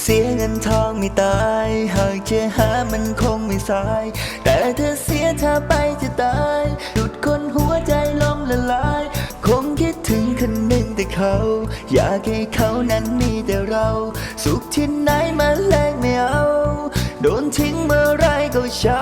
เสียเงินทองไม่ตาย หากจะหามันคงไม่สาย แต่เธอเสียเธอไปจะตายหยุดคนหัวใจล้มละลาย คงคิดถึงคนหนึ่งแต่เขา อยากให้เขานั้นมีแต่เรา สุขที่ไหนมาแลกไม่เอา โดนทิ้งเมื่อไรก็เช้า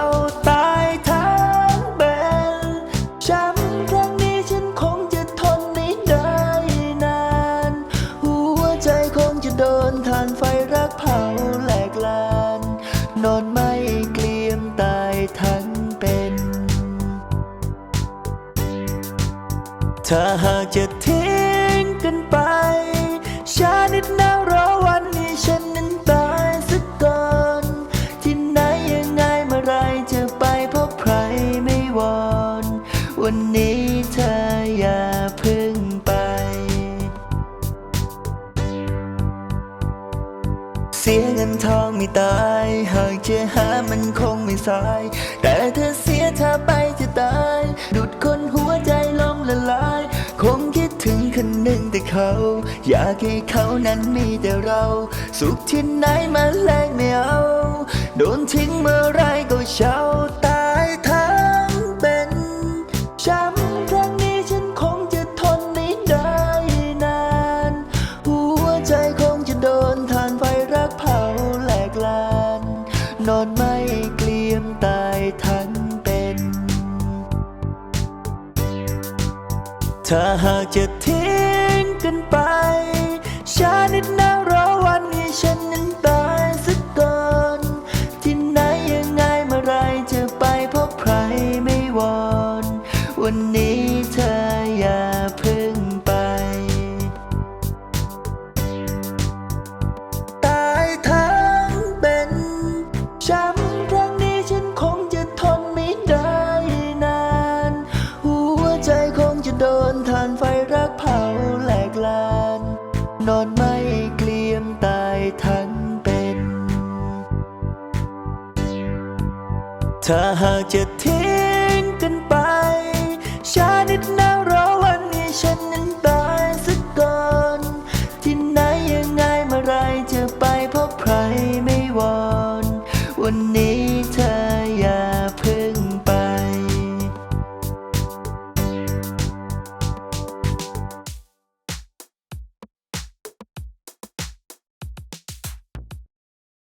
ถ้าหากจะทิ้งกันไปช้านิดนะรอวันนี้ฉันนั้นตายสักก่อน ที่ไหนยังไงเมื่อไรจะไปพบใครไม่วอน วันนี้เธออย่าพึ่งไป เสียเงินทองไม่ตาย หากจะหามันคงไม่สาย แต่เธอเสียเธอไป เขา อยากให้เขานั้นมีแต่เรา สุขที่ไหนมาแลกไม่เอา โดนทิ้งเมื่อไรก็เช้าตายทั้งเป็นช้ำครั้งนี้ฉันคงจะทนไม่ได้นาน หัวใจคงจะโดนทานไฟรักเผาแหลกลาน นอนไม่เกลียมตายทั้งเป็นถ้าหากจะทิ้ง เธออย่าพึ่งไป ตายทั้งเป็นช้ำครั้งนี้ฉันคงจะทนไม่ได้นาน หัวใจคงจะโดนทานไฟรักเผาแหลกลาน นอนไม่เกลียมตายทั้งเป็น ถ้าหากจะทิ้งกันไป